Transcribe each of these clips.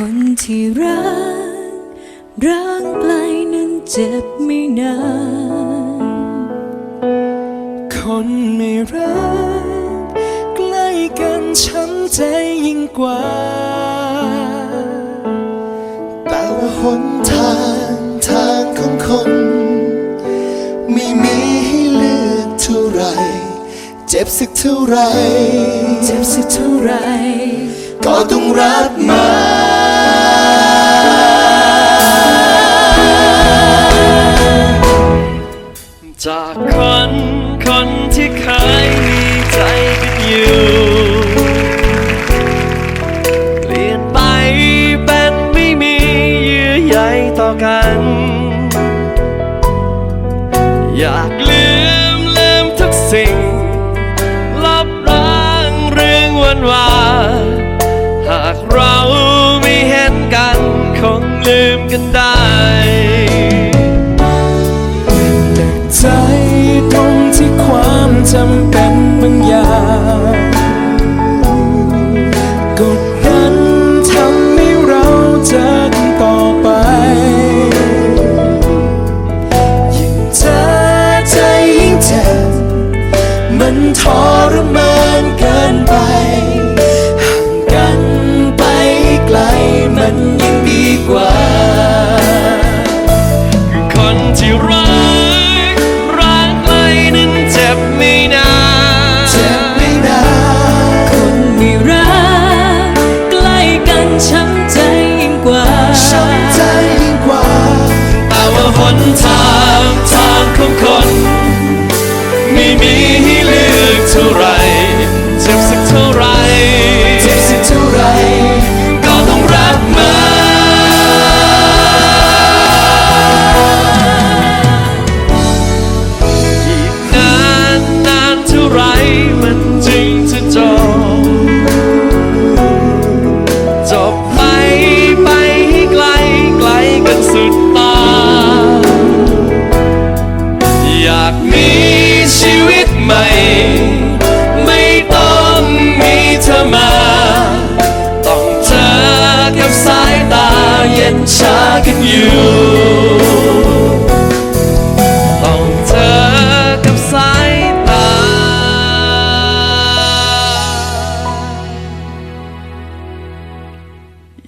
คนที่รักร่างไกลนั้นเจ็บไม่นาน คนไม่รักใกล้กันช้ำใจยิ่งกว่า แต่ว่าหนทางทางของคน ไม่มีให้เลือกเท่าไหรเจ็บสักเท่าไหรเจ็บสักเท่าไหรก็ต้องรับมา จากคนคนที่เคยมีใจกันอยู่ เปลี่ยนไปเป็นไม่มีเยื่อใยต่อกัน อยากลืมลืมทุกสิ่ง ลบล้างเรื่องวันวานหากเราไม่เห็นกัน คงลืมกันได้ บางอย่างกดดันทำให้เราเจอกันต่อไป ยิ่งเจอใจยิ่งเจ็บมันทรมานเกินไป ห่างกันไปไกลมันยิ่งดีกว่าคนที่รั นทาง ใหม่ ไม่ต้องมีเธอมา ต้องเจอกับสายตาเย็นชากันอยู่ ต้องเจอกับสายตา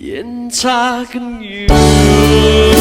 เย็นชากันอยู่